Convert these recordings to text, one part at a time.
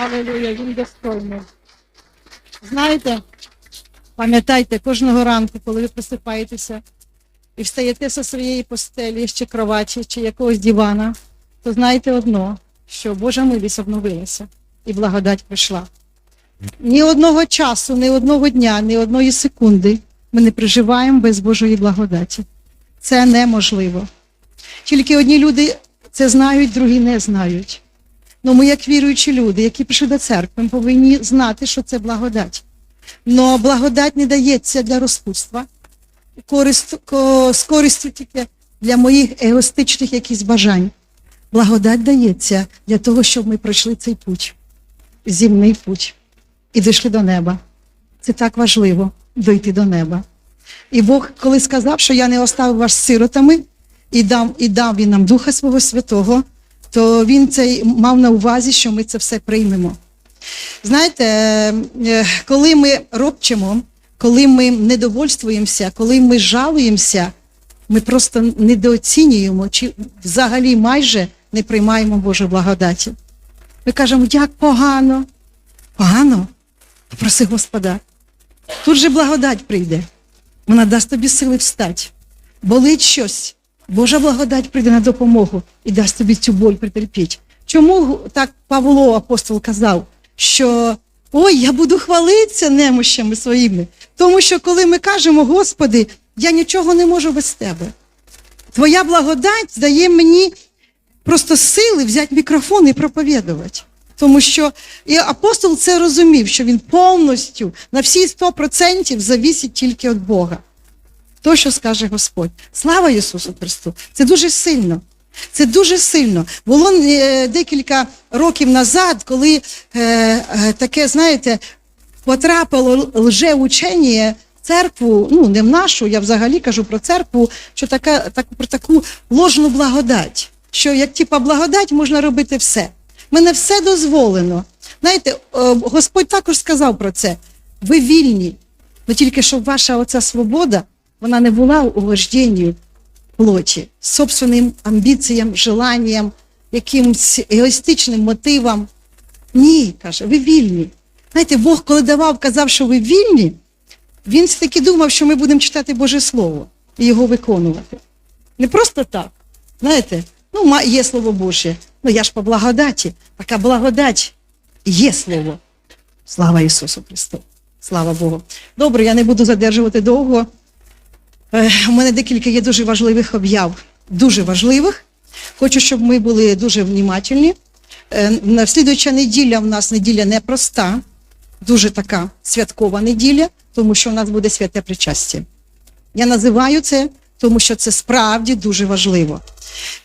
Алілуя, він достойний. Знаєте, пам'ятайте кожного ранку, коли ви просипаєтеся і встаєте зі своєї постелі, чи кроваті, чи якогось дивана, то знаєте одно, що Божа милість обновилася і благодать прийшла. Ні одного часу, ні одного дня, ні одної секунди ми не проживаємо без Божої благодаті. Це неможливо. Тільки одні люди це знають, другі не знають. Ну, ми, як віруючі люди, які прийшли до церкви, ми повинні знати, що це благодать. Но благодать не дається для розпутства, корист, ко, з користю тільки для моїх егостичних якісь бажань. Благодать дається для того, щоб ми пройшли цей путь, зімний путь, і дійшли до неба. Це так важливо дойти до неба. І Бог, коли сказав, що я не оставив вас сиротами, і дав, і дав він нам Духа Свого Святого, то він це мав на увазі, що ми це все приймемо. Знаєте, е, коли ми робчимо, коли ми недовольствуємося, коли ми жалуємося, ми просто недооцінюємо чи взагалі майже не приймаємо Божу благодаті. Ми кажемо, як погано. Погано? Попроси Господа. Тут же благодать прийде. Вона дасть тобі сили встати. Болить щось. Божа благодать прийде на допомогу і дасть тобі цю боль притерпіти. Чому так Павло апостол казав, що ой, я буду хвалитися немощами своїми? Тому що коли ми кажемо, Господи, я нічого не можу без тебе. Твоя благодать дає мені просто сили взяти мікрофон і проповідувати. Тому що і апостол це розумів, що він повністю на всі 100% завісить тільки від Бога. То, що скаже Господь. Слава Ісусу Христу! Це дуже сильно. Це дуже сильно. Було е, декілька років назад, коли е, е, таке, знаєте, потрапило лжеучення церкву, ну не в нашу, я взагалі кажу про церкву, що така, так, про таку ложну благодать. Що як типа благодать можна робити все. Мене все дозволено. Знаєте, е, Господь також сказав про це. Ви вільні, але тільки щоб ваша оця свобода вона не була у вождінні плоті, собственним амбіціям, желанням, якимось егоїстичним мотивам. Ні, каже, ви вільні. Знаєте, Бог, коли давав, казав, що ви вільні, він все-таки думав, що ми будемо читати Боже Слово і його виконувати. Не просто так. Знаєте, ну, є Слово Боже. Ну я ж по благодаті. Така благодать є Слово. Слава Ісусу Христу! Слава Богу. Добре, я не буду задержувати довго. Е, У мене декілька є дуже важливих об'яв. Дуже важливих. Хочу, щоб ми були дуже внімательні. Е, на- Слідуюча неділя в нас неділя непроста, дуже така святкова неділя, тому що у нас буде святе причастя. Я називаю це, тому що це справді дуже важливо.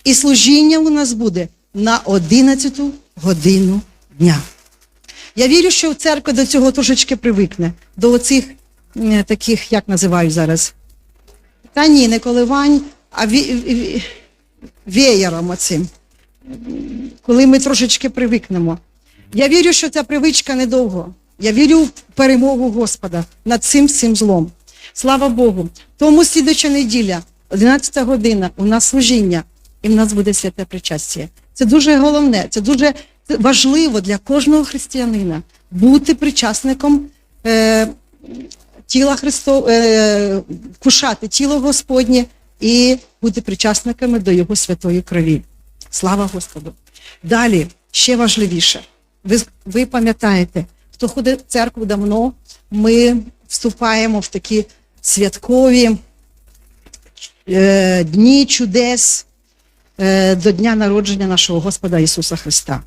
І служіння у нас буде на 11 годину дня. Я вірю, що церква до цього трошечки привикне, до оцих е, таких, як називають зараз, та ні, не коливань, а ві, веєром оцим. Коли ми трошечки привикнемо. Я вірю, що ця привичка недовго. Я вірю в перемогу Господа над цим всім злом. Слава Богу. Тому слідуча неділя, 11 година, у нас служіння, і в нас буде святе причастя. Це дуже головне, це дуже важливо для кожного християнина бути причасником е, тіла Христова, е, кушати тіло Господнє і бути причасниками до Його святої крові. Слава Господу. Далі, ще важливіше, ви, ви пам'ятаєте, хто ходить в церкву давно, ми вступаємо в такі святкові е, дні чудес е, до дня народження нашого Господа Ісуса Христа.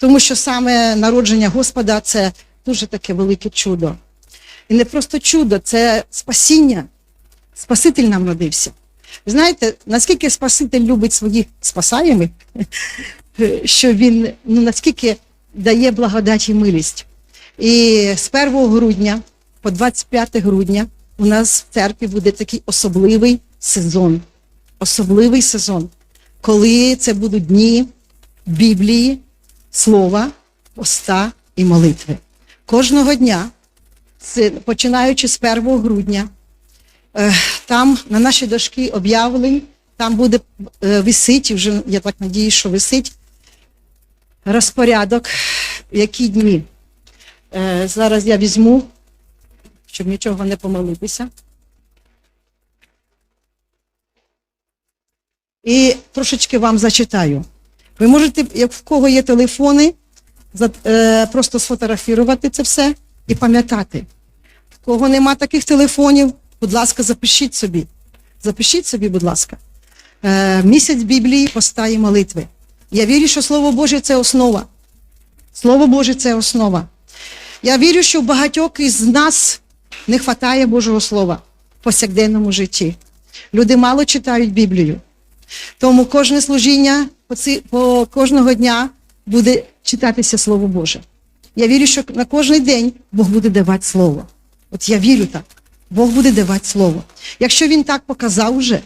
Тому що саме народження Господа це дуже таке велике чудо. І не просто чудо, це спасіння. Спаситель нам родився. Ви знаєте, наскільки Спаситель любить своїх спасаємих, що він ну, наскільки дає благодать і милість. І з 1 грудня по 25 грудня у нас в церкві буде такий особливий сезон. Особливий сезон, коли це будуть дні Біблії, слова, поста і молитви. Кожного дня, це, починаючи з 1 грудня, е, там на нашій дошці об'явлень, там буде е, висить, вже я так надію, що висить розпорядок які дні. Е, зараз я візьму, щоб нічого не помилитися. І трошечки вам зачитаю. Ви можете, як в кого є телефони, просто сфотографувати це все і пам'ятати. Кого нема таких телефонів, будь ласка, запишіть собі. Запишіть собі, будь ласка. Е, місяць Біблії поста і молитви. Я вірю, що Слово Боже це основа. Слово Боже це основа. Я вірю, що багатьох із нас не вистачає Божого Слова в повсякденному житті. Люди мало читають Біблію. Тому кожне служіння по, ці, по кожного дня буде читатися Слово Боже. Я вірю, що на кожен день Бог буде давати Слово. От я вірю так. Бог буде давати Слово. Якщо Він так показав уже,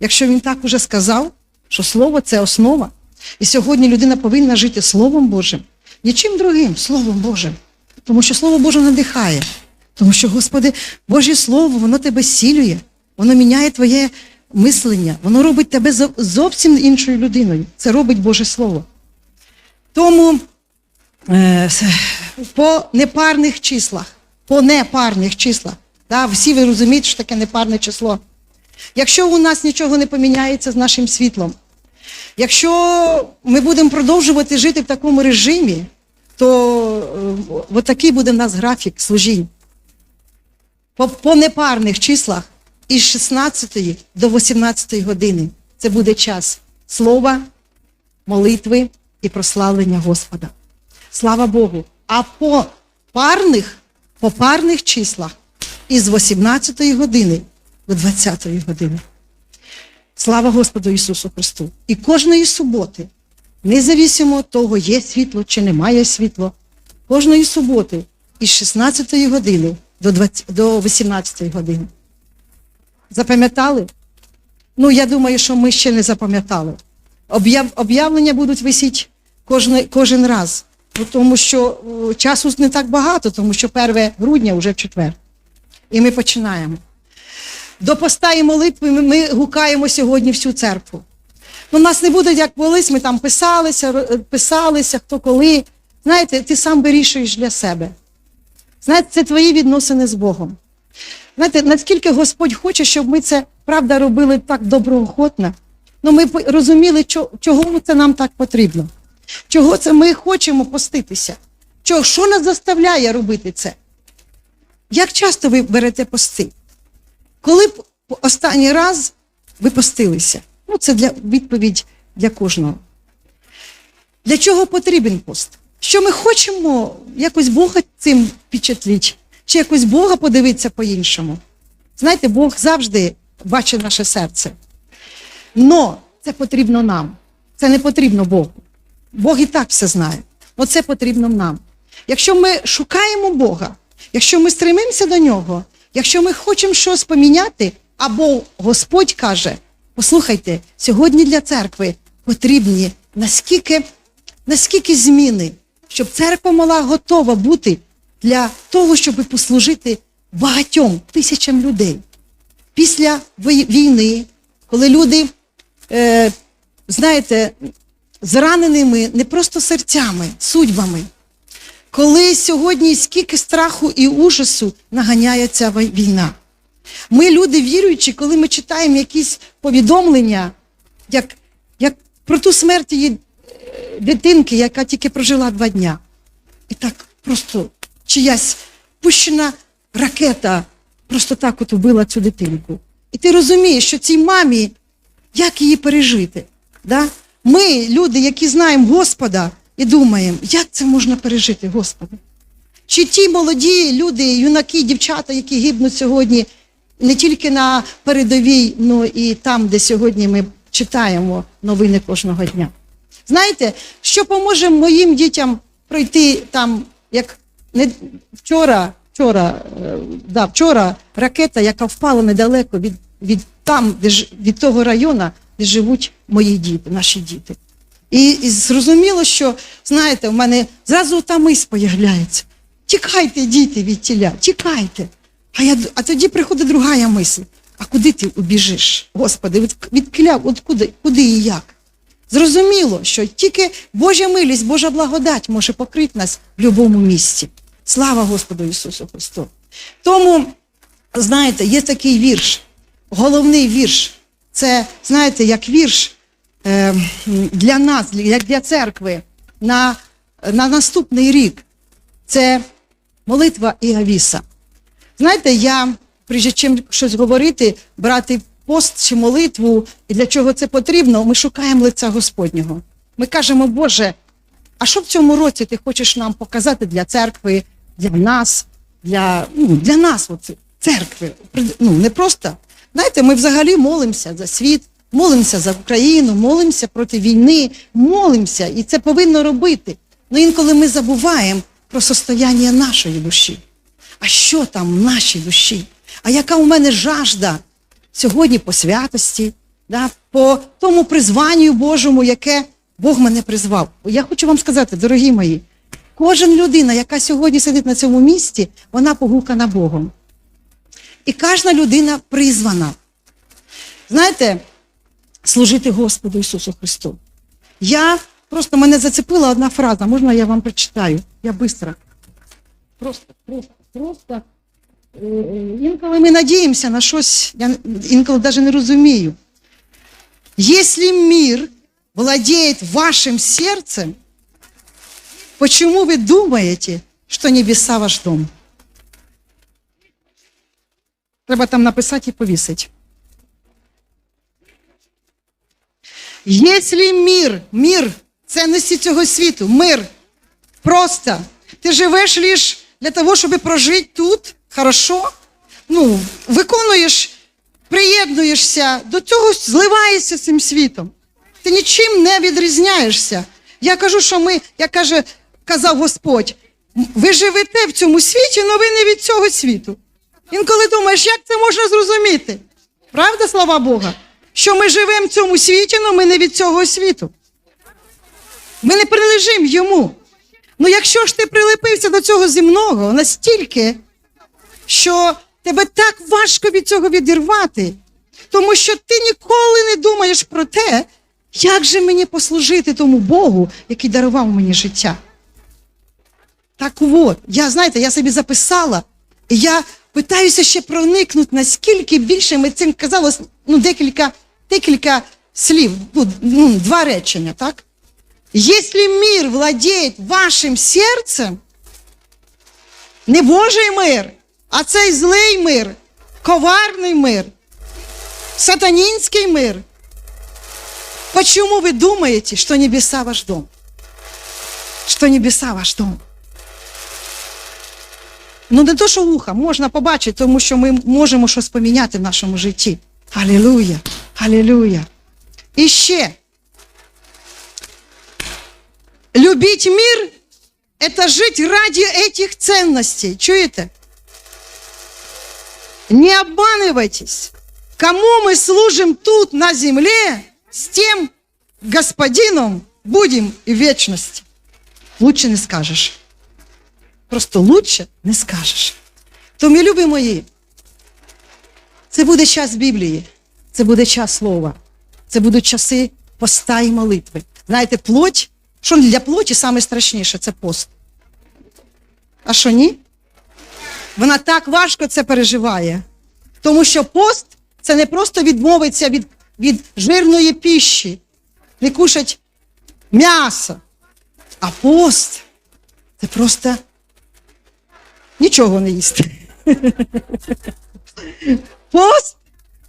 якщо Він так уже сказав, що Слово це основа. І сьогодні людина повинна жити Словом Божим, нічим другим, Словом Божим. Тому що Слово Боже надихає. Тому що, Господи, Боже Слово, воно тебе сілює, воно міняє твоє мислення, воно робить тебе зовсім іншою людиною. Це робить Боже Слово. Тому е, по непарних числах, по непарних числах, да, всі ви розумієте, що таке непарне число. Якщо у нас нічого не поміняється з нашим світлом, якщо ми будемо продовжувати жити в такому режимі, то е, такий буде в нас графік служінь. По, по непарних числах із 16 до 18 години це буде час слова, молитви і прославлення Господа. Слава Богу. А по парних, по парних числах із 18 години до 20 години. Слава Господу Ісусу Христу. І кожної суботи, независимо від того, є світло чи немає світло, кожної суботи із 16 години до, 20, до 18 години. Запам'ятали? Ну, я думаю, що ми ще не запам'ятали. Об'яв, об'явлення будуть висіти кожен, кожен раз. Тому що часу не так багато, тому що 1 грудня вже в четвер. І ми починаємо. До поста і молитви ми, гукаємо сьогодні всю церкву. Ну, нас не буде як колись, ми там писалися, писалися, хто коли. Знаєте, ти сам вирішуєш для себе. Знаєте, це твої відносини з Богом. Знаєте, наскільки Господь хоче, щоб ми це правда робили так доброохотно, ну ми розуміли, чого це нам так потрібно. Чого це ми хочемо поститися? Чого, що нас заставляє робити це? Як часто ви берете пости? Коли б останній раз ви постилися? Ну, це для відповідь для кожного. Для чого потрібен пост? Що ми хочемо якось Бога цим впечатлити? Чи якось Бога подивитися по-іншому? Знаєте, Бог завжди бачить наше серце. Но це потрібно нам. Це не потрібно Богу. Бог і так все знає. Оце потрібно нам. Якщо ми шукаємо Бога, якщо ми стремимося до нього, якщо ми хочемо щось поміняти, або Господь каже: послухайте, сьогодні для церкви потрібні наскільки, наскільки зміни, щоб церква мала готова бути для того, щоб послужити багатьом тисячам людей. Після війни, коли люди, е, знаєте, зраненими не просто серцями, судьбами, коли сьогодні скільки страху і ужасу наганяє ця війна. Ми, люди віруючі, коли ми читаємо якісь повідомлення, як, як про ту смерть її е, дитинки, яка тільки прожила два дня. І так просто чиясь пущена ракета просто так от вбила цю дитинку. І ти розумієш, що цій мамі, як її пережити? Да? Ми, люди, які знаємо Господа, і думаємо, як це можна пережити, Господи? Чи ті молоді люди, юнаки, дівчата, які гибнуть сьогодні не тільки на передовій, ну і там, де сьогодні ми читаємо новини кожного дня. Знаєте, що поможе моїм дітям пройти там, як не вчора, вчора, е, да, вчора ракета, яка впала недалеко від, від там, де ж, від того району, живуть мої діти, наші діти. І, і зрозуміло, що, знаєте, в мене зразу та мисль появляється. Тікайте, діти, від тіля, тікайте. А, я, а тоді приходить друга мисль. А куди ти убіжиш, Господи, від, від кіля, от куди, куди і як? Зрозуміло, що тільки Божа милість, Божа благодать може покрити нас в будь-якому місці. Слава Господу Ісусу Христу! Тому, знаєте, є такий вірш, головний вірш. Це, знаєте, як вірш е, для нас, як для церкви на, на наступний рік. Це молитва Іавіса. Знаєте, я, прежде чим щось говорити, брати пост чи молитву, і для чого це потрібно, ми шукаємо лиця Господнього. Ми кажемо, Боже, а що в цьому році ти хочеш нам показати для церкви, для нас, для, ну, для нас, от, церкви? Ну, не просто. Знаєте, ми взагалі молимося за світ, молимося за Україну, молимося проти війни, молимося, і це повинно робити. Ну інколи ми забуваємо про состояння нашої душі. А що там в нашій душі? А яка у мене жажда сьогодні по святості, да, по тому призванню Божому, яке Бог мене призвав? Я хочу вам сказати, дорогі мої, кожен людина, яка сьогодні сидить на цьому місці, вона погукана Богом. І кожна людина призвана. Знаєте, служити Господу Ісусу Христу. Я просто мене зацепила одна фраза, можна я вам прочитаю? Я швидко. Просто, просто, просто. Е, е, Інколи ми надіємося на щось, я інколи навіть не розумію. Если мир владеет вашим сердцем, почему вы думаете, что небеса ваш дом? Треба там написати і повісити. Если мир, мир, цінності цього світу, мир, просто, ти живеш лише для того, щоб прожити тут, хорошо, ну, виконуєш, приєднуєшся, до цього зливаєшся з цим світом. Ти нічим не відрізняєшся. Я кажу, що ми, як каже, казав Господь, ви живете в цьому світі, але ви не від цього світу. Інколи думаєш, як це можна зрозуміти? Правда, слава Бога? Що ми живемо в цьому світі, але ми не від цього світу. Ми не прилежимо йому. Ну якщо ж ти прилепився до цього земного настільки, що тебе так важко від цього відірвати, тому що ти ніколи не думаєш про те, як же мені послужити тому Богу, який дарував мені життя. Так от, я знаєте, я собі записала, і я питаюся ще проникнути, наскільки більше ми цим казалось, ну, декілька, декілька слів, ну, ну, два речення, так? Если мир владеет вашим серцем, не Божий мир, а цей злий мир, коварний мир, сатанинский мир. Почему вы думаете, что небеса ваш дом? Что небеса ваш дом? Ну, не то, що вуха, можна побачити, тому що ми можемо щось поміняти в нашому житті. Алілуя! Алілуя! І ще. Любить мир – это жить ради этих ценностей. Чуете? Не обманывайтесь. Кому мы служим тут на земле, с тем господином будем и в вечности. Лучше не скажеш. Просто лучше не скажеш. То, мій любі мої, це буде час Біблії, це буде час слова, це будуть часи поста і молитви. Знаєте, плоть, що для плоті саме страшніше це пост. А що ні? Вона так важко це переживає. Тому що пост це не просто відмовитися від, від жирної піші, не кушать м'ясо. А пост це просто нічого не їсти. Пост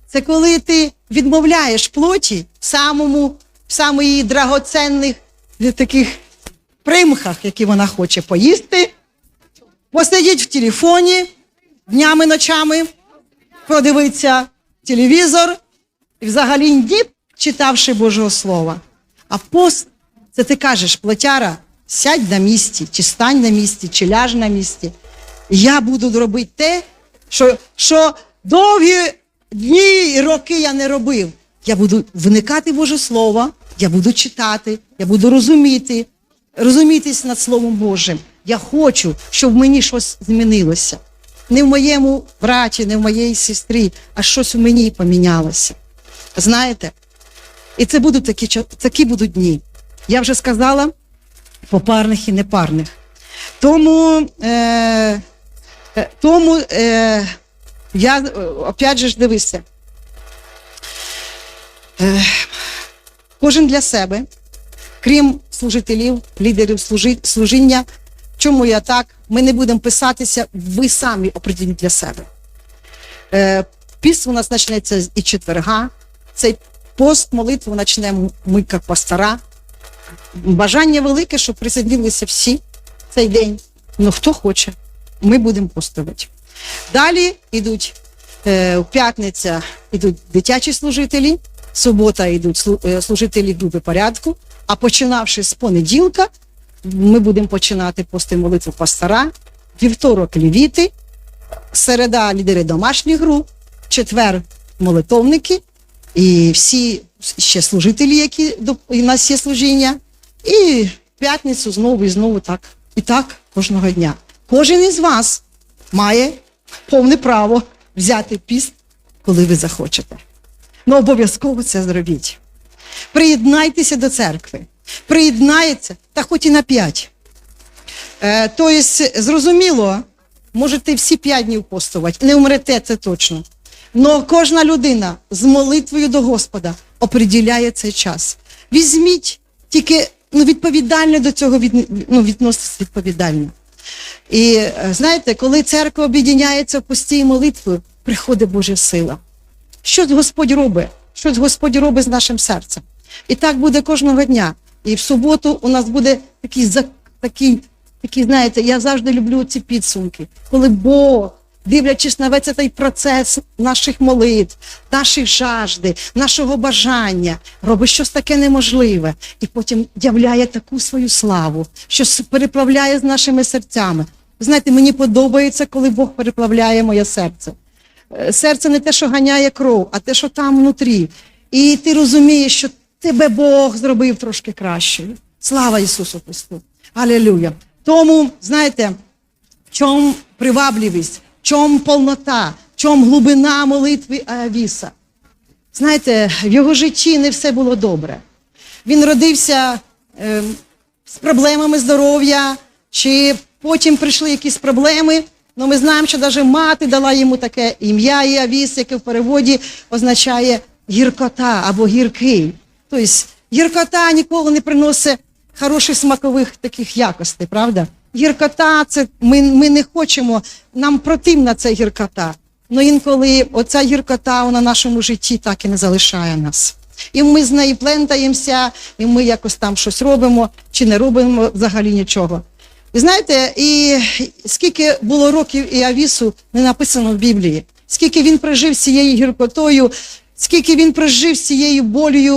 це коли ти відмовляєш плоті в самому, в самої драгоценних таких примхах, які вона хоче поїсти, посидіть в телефоні днями, ночами, подивитися телевізор і взагалі ні читавши Божого Слова. А пост це ти кажеш, плотяра, сядь на місці, чи стань на місці, чи ляж на місці. Я буду робити те, що, що довгі дні і роки я не робив. Я буду вникати в Боже Слово, я буду читати, я буду розуміти, розумітись над Словом Божим. Я хочу, щоб в мені щось змінилося. Не в моєму браті, не в моїй сестрі, а щось у мені помінялося. Знаєте? І це будуть такі, такі будуть дні. Я вже сказала, попарних і непарних. Тому, е, тому е, я е, опять же ж дивися. Е, кожен для себе, крім служителів, лідерів служи, служіння. Чому я так? Ми не будемо писатися, ви самі определіть для себе. Е, піст у нас почнеться і четверга. Цей пост молитву почнемо ми як пастора. Бажання велике, щоб присоединилися всі цей день. Ну хто хоче, ми будемо постувати. Далі йдуть е, в п'ятниця йдуть дитячі служителі, субота йдуть е, служителі групи порядку, а починавши з понеділка, ми будемо починати пости молитву пастора, вівторок лівіти, середа лідери домашніх груп, четвер молитовники і всі ще служителі, які до- нас є служіння, і в п'ятницю знову і знову так. І так кожного дня. Кожен із вас має повне право взяти піст, коли ви захочете. Ну, обов'язково це зробіть. Приєднайтеся до церкви. Приєднається, та хоч і на п'ять. Е, тобто, зрозуміло, можете всі п'ять днів постувати, не вмрете, це точно. Но кожна людина з молитвою до Господа оприділяє цей час. Візьміть тільки ну, відповідально до цього від, ну, відноситесь відповідально. І е, знаєте, коли церква об'єднається в постій молитвою, приходить Божа сила. Щось Господь робить, щось Господь робить з нашим серцем. І так буде кожного дня. І в суботу у нас буде такий, такий, такий знаєте, я завжди люблю ці підсумки, коли Бог, дивлячись на весь цей процес наших молитв, наших жажди, нашого бажання, робить щось таке неможливе, і потім являє таку свою славу, що переплавляє з нашими серцями. Знаєте, мені подобається, коли Бог переплавляє моє серце. Е, Серце не те, що ганяє кров, а те, що там внутрі. І ти розумієш, що тебе Бог зробив трошки кращою. Слава Ісусу Христу! Алілюя! Тому, знаєте, в чому привабливість, в чому повнота, в чому глибина молитви Авіса. Знаєте, в його житті не все було добре. Він родився е, з проблемами здоров'я, чи потім прийшли якісь проблеми. Ну, ми знаємо, що навіть мати дала йому таке ім'я Іавіс, яке в переводі означає гіркота або гіркий. Тобто гіркота ніколи не приносить хороших смакових таких якостей, правда? Гіркота це ми, ми не хочемо, нам противна ця гіркота. Ну інколи оця гіркота в нашому житті так і не залишає нас. І ми з нею плентаємося, і ми якось там щось робимо чи не робимо взагалі нічого. Ви знаєте, і скільки було років Іавісу не написано в Біблії, скільки він прожив цією гіркотою, скільки він прожив цією болею.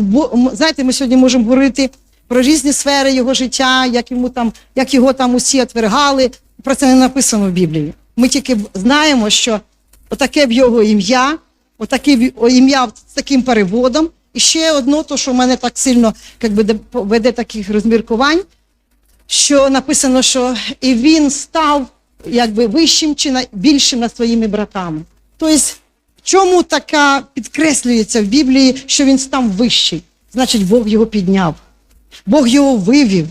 Бо- Знаєте, ми сьогодні можемо говорити про різні сфери його життя, як йому там, як його там усі отвергали. Про це не написано в Біблії. Ми тільки знаємо, що отаке в його ім'я, отаке ім'я з таким переводом. І ще одно, то, що в мене так сильно би, веде таких розміркувань, що написано, що і він став якби вищим чи більшим над своїми братами. Тобто, в чому така підкреслюється в Біблії, що він став вищий? Значить, Бог його підняв. Бог його вивів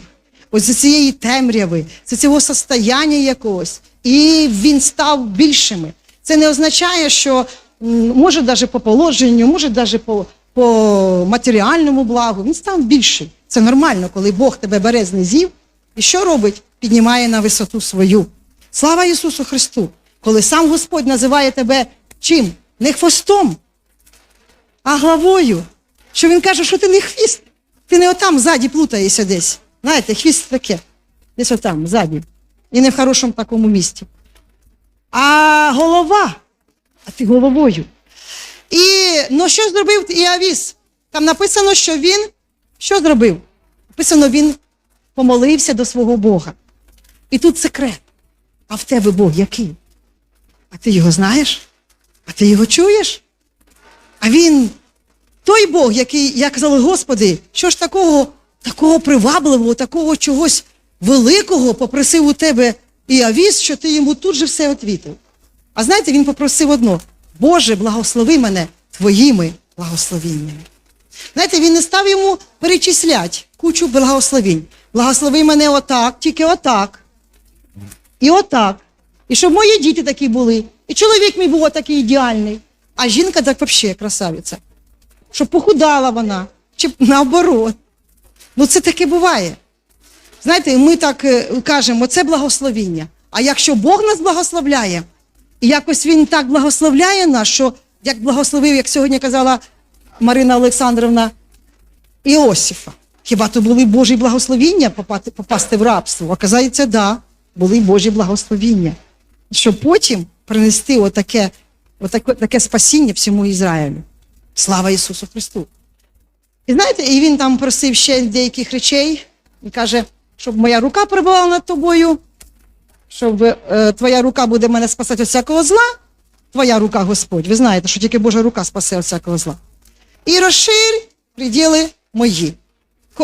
ось з цієї темряви, з цього состояння якогось, і він став більшими. Це не означає, що може навіть по положенню, може навіть по, по матеріальному благу, він став більший. Це нормально, коли Бог тебе бере з низів, і що робить? Піднімає на висоту свою. Слава Ісусу Христу! Коли сам Господь називає тебе чим? Не хвостом, а главою. Що він каже, що ти не хвіст, ти не отам ззаді плутаєшся десь. Знаєте, хвіст таке, десь отам, ззаді. І не в хорошому такому місці. А голова, а ти головою. І ну що зробив Іавіс? Там написано, що він що зробив? Написано, він помолився до свого Бога. І тут секрет. А в тебе Бог який? А ти його знаєш? А ти його чуєш? А він той Бог, який, як казали, Господи, що ж такого, такого привабливого, такого чогось великого попросив у тебе і авіс, що ти йому тут же все відвітив. А знаєте, він попросив одно: Боже, благослови мене твоїми благословіннями. Знаєте, він не став йому перечислять кучу благословінь. Благослови мене отак, тільки отак. І отак. І щоб мої діти такі були. І чоловік мій був такий ідеальний. А жінка так взагалі красавиця. Щоб похудала вона, чи наоборот. Ну це таке буває. Знаєте, ми так е, кажемо, це благословіння. А якщо Бог нас благословляє, і якось Він так благословляє нас, що як благословив, як сьогодні казала Марина Олександровна, Іосифа. Хіба то були Божі благословіння попасти, попасти в рабство? Оказається, да, були Божі благословіння. Щоб потім принести отаке, отаке таке спасіння всьому Ізраїлю. Слава Ісусу Христу! І знаєте, і він там просив ще деяких речей і каже, щоб моя рука перебувала над тобою, щоб е, твоя рука буде мене спасати від всякого зла, твоя рука Господь. Ви знаєте, що тільки Божа рука спасе від всякого зла. І розширь приділи мої.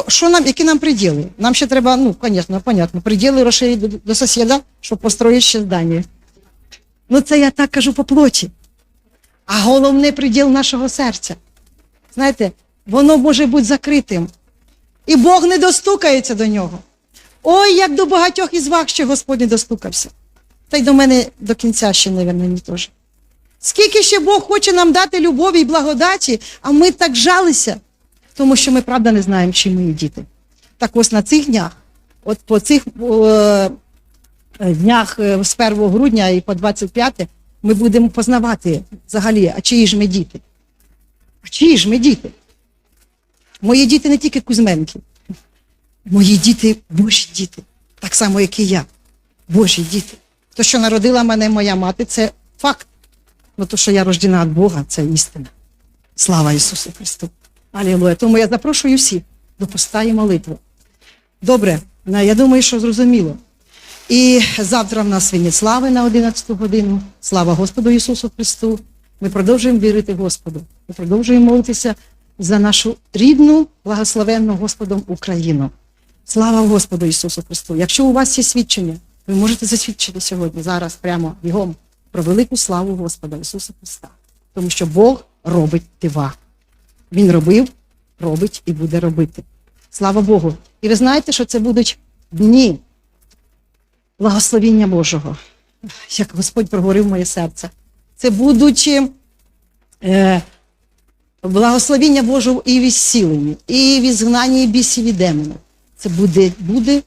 Що нам, які нам приділи? Нам ще треба, ну, звісно, понятно, приділи розширити до, до сусіда, щоб построїти ще здання. Ну, це я так кажу по плоті. А головне приділ нашого серця. Знаєте, воно може бути закритим. І Бог не достукається до нього. Ой, як до багатьох із вас ще Господь не достукався. Та й до мене до кінця ще, мабуть, не теж. Скільки ще Бог хоче нам дати любові і благодаті, а ми так жалися, тому що ми правда не знаємо, чи ми діти. Так ось на цих днях, от по цих е, днях е, з 1 грудня і по 25 ми будемо познавати взагалі, а чиї ж ми діти? А чиї ж ми діти? Мої діти не тільки Кузьменки, мої діти Божі діти, так само, як і я. Божі діти. То, що народила мене моя мати, це факт. Ну, то, що я рождена від Бога, це істина. Слава Ісусу Христу. Алілуя. Тому я запрошую всіх до поста і молитви. Добре, я думаю, що зрозуміло. І завтра в нас вінець слави на 11 годину. Слава Господу Ісусу Христу. Ми продовжуємо вірити Господу. Ми продовжуємо молитися за нашу рідну, благословенну Господом Україну. Слава Господу Ісусу Христу! Якщо у вас є свідчення, ви можете засвідчити сьогодні, зараз, прямо бігом, про велику славу Господа Ісуса Христа. Тому що Бог робить дива. Він робив, робить і буде робити. Слава Богу. І ви знаєте, що це будуть дні благословіння Божого, як Господь проговорив моє серце. Це будуть е, благословіння Божого і в ісціленні, і в ізгнанні і бісів і демонів. Це буде, буде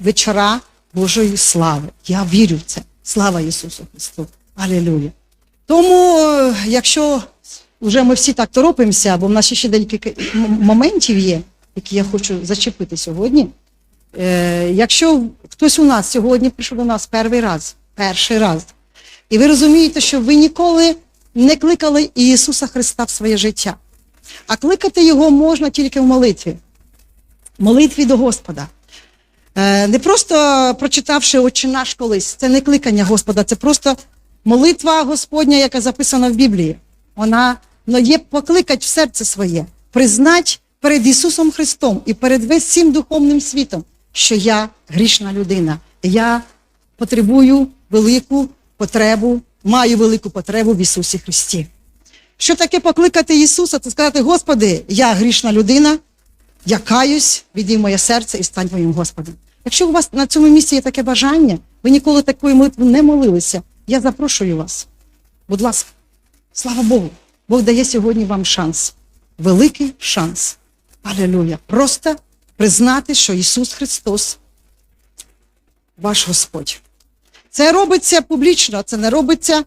вечора Божої слави. Я вірю в це. Слава Ісусу Христу. Алілюя. Тому, е, якщо вже ми всі так торопимося, бо в нас ще декілька моментів є, які я хочу зачепити сьогодні. Е, якщо хтось у нас сьогодні прийшов до нас перший раз, перший раз, і ви розумієте, що ви ніколи не кликали Ісуса Христа в своє життя, а кликати Його можна тільки в молитві, молитві до Господа. Е, Не просто прочитавши «Отче наш колись, це не кликання Господа, це просто молитва Господня, яка записана в Біблії. Вона ну, є покликать в серце своє, признать перед Ісусом Христом і перед весь всім духовним світом, що я грішна людина. Я потребую велику потребу, маю велику потребу в Ісусі Христі. Що таке покликати Ісуса? Це сказати, Господи, я грішна людина, я каюсь, відій моє серце і стань моїм Господом. Якщо у вас на цьому місці є таке бажання, ви ніколи такої молитви не молилися, я запрошую вас. Будь ласка, слава Богу, Бог дає сьогодні вам шанс. Великий шанс. Алілуя. Просто признати, що Ісус Христос ваш Господь. Це робиться публічно, це не робиться,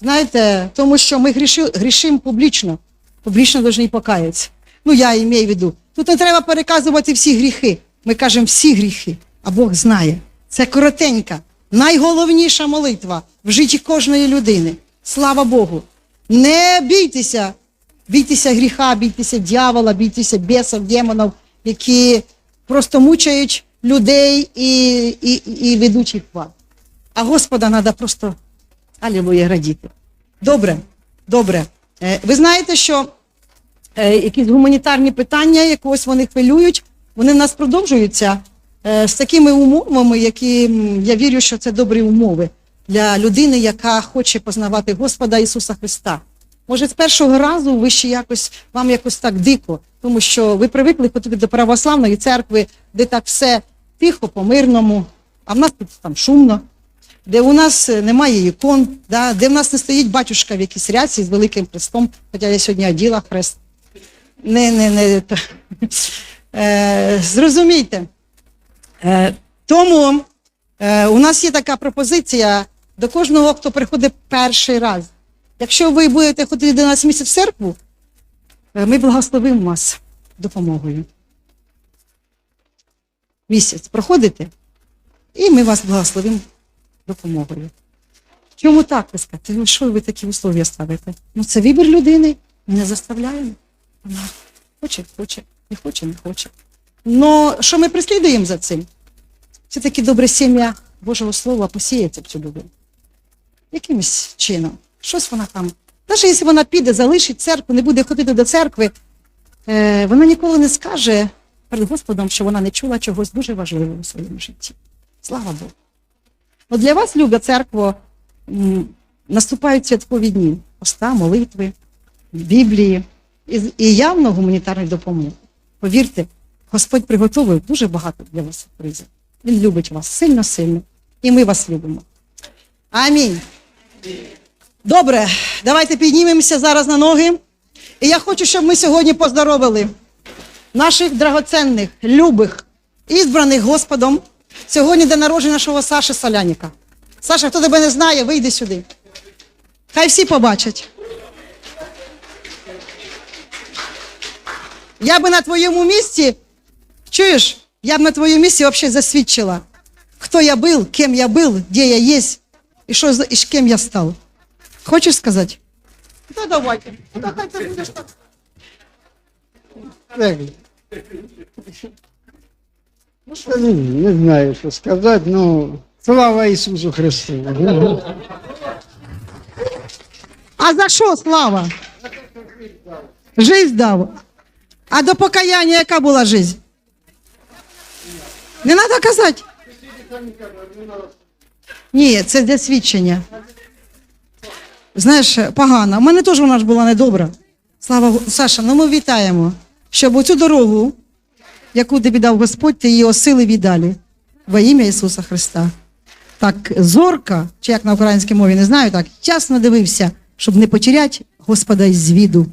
знаєте, тому що ми гріши, грішимо публічно. Публічно повинні покаятися. Ну, я маю в виду. Тут не треба переказувати всі гріхи. Ми кажемо всі гріхи, а Бог знає. Це коротенька, найголовніша молитва в житті кожної людини. Слава Богу. Не бійтеся, бійтеся гріха, бійтеся дьявола, бійтеся бісів, демонів, які просто мучають людей і, і, і ведуть їх в. А Господа треба просто алілуя радіти. Добре, добре. Е, Ви знаєте, що е, якісь гуманітарні питання, якось вони хвилюють, вони в нас продовжуються е, з такими умовами, які я вірю, що це добрі умови для людини, яка хоче познавати Господа Ісуса Христа. Може, з першого разу ви ще якось вам якось так дико. Тому що ви привикли ходити до православної церкви, де так все тихо, по-мирному, а в нас тут там шумно, де у нас е, немає ікон, да, де в нас не стоїть батюшка в якійсь ряці з великим хрестом, хоча я сьогодні оділа хрест. Не, не, не. Е, зрозумійте. Е, тому е, у нас є така пропозиція до кожного, хто приходить перший раз. Якщо ви будете ходити до нас місяць в церкву, ми благословимо вас допомогою. Місяць проходите, і ми вас благословимо допомогою. Чому так ви скажете? Ну, що ви такі условия ставите? Ну, це вибір людини. Ми не заставляємо. Вона хоче, хоче, не хоче, не хоче. Но що ми прислідуємо за цим? Це таки добре сім'я Божого Слова посіється в цю людину. Якимось чином. Щось вона там. Навіть якщо вона піде, залишить церкву, не буде ходити до церкви, е, вона ніколи не скаже перед Господом, що вона не чула чогось дуже важливого у своєму житті. Слава Богу. От для вас, Люба, церква, наступають святкові дні, поста, молитви, Біблії і явно гуманітарної допомоги. Повірте, Господь приготовив дуже багато для вас сюрпризів. Він любить вас сильно-сильно. І ми вас любимо. Амінь. Добре, давайте піднімемося зараз на ноги. І я хочу, щоб ми сьогодні поздоровили наших драгоценних, любих, ізбраних Господом. Сьогодні день народження нашого Саші Соляніка. Саша, хто тебе не знає, вийди сюди. Хай всі побачать. Я би на твоєму місці, чуєш, я б на твоєму місці взагалі засвідчила, хто я був, ким я був, де я є, і, що, і ким я став. Хочеш сказати? Та давайте. Та хай ти будеш так. Так. Та ні, не знаю, що сказати, ну, слава Ісусу Христу. А за що слава? Жизнь дав. А до покаяння яка була жизнь? Не треба казати. Ні, це для свідчення. Знаєш, погано. У мене теж вона ж була недобра. Слава Саша, ну ми вітаємо, щоб оцю дорогу, яку тобі дав Господь, ти її осили віддалі. Во ім'я Ісуса Христа. Так зорка, чи як на українській мові, не знаю, так ясно дивився, щоб не потеряти Господа із віду.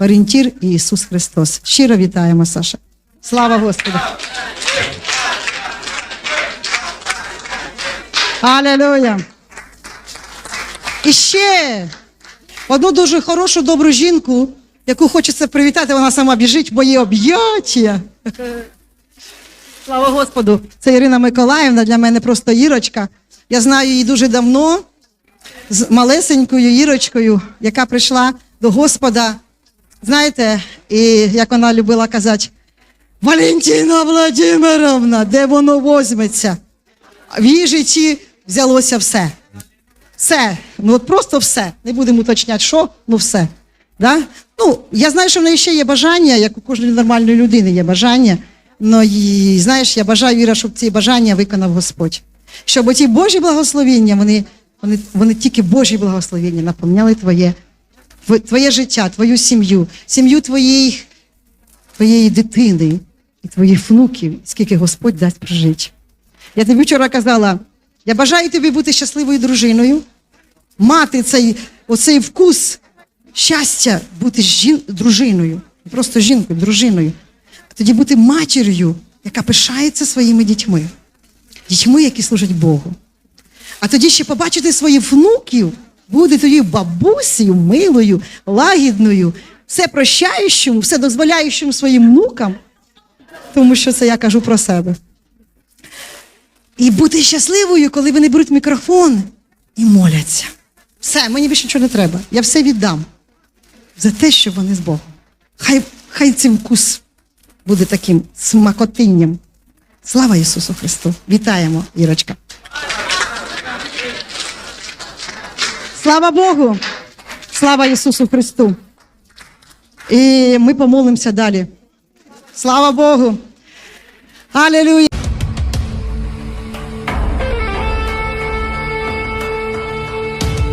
Орієнтір і Ісус Христос. Щиро вітаємо, Саша. Слава Господу. Алілуя. І ще одну дуже хорошу, добру жінку, яку хочеться привітати, вона сама біжить, бо є об'яття. Слава Господу! Це Ірина Миколаївна, для мене просто Ірочка. Я знаю її дуже давно з малесенькою Ірочкою, яка прийшла до Господа. Знаєте, і як вона любила казати, Валентина Владимировна, де воно возьметься? В її житті взялося все. Все. Ну от просто все. Не будемо уточняти, що, ну все. Да? Ну, я знаю, що в неї ще є бажання, як у кожної нормальної людини є бажання. Ну і знаєш, я бажаю Іра, щоб ці бажання виконав Господь. Щоб оті Божі благословіння, вони, вони, вони тільки Божі благословіння наповняли твоє, твоє життя, твою сім'ю, сім'ю твоєї, твоєї дитини і твоїх внуків, скільки Господь дасть прожити. Я тобі вчора казала, я бажаю тобі бути щасливою дружиною, мати цей, оцей вкус щастя, бути жін, дружиною, не просто жінкою, дружиною. А тоді бути матір'ю, яка пишається своїми дітьми, дітьми, які служать Богу. А тоді ще побачити своїх внуків, бути тоді бабусею, милою, лагідною, все прощаючим, все дозволяючим своїм внукам, тому що це я кажу про себе. І бути щасливою, коли вони беруть мікрофон і моляться. Все, мені більше нічого не треба. Я все віддам за те, що вони з Богом. Хай, хай цей вкус буде таким смакотинням. Слава Ісусу Христу! Вітаємо, Ірочка. Слава Богу! Слава Ісусу Христу! І ми помолимося далі. Слава Богу! Алілюя!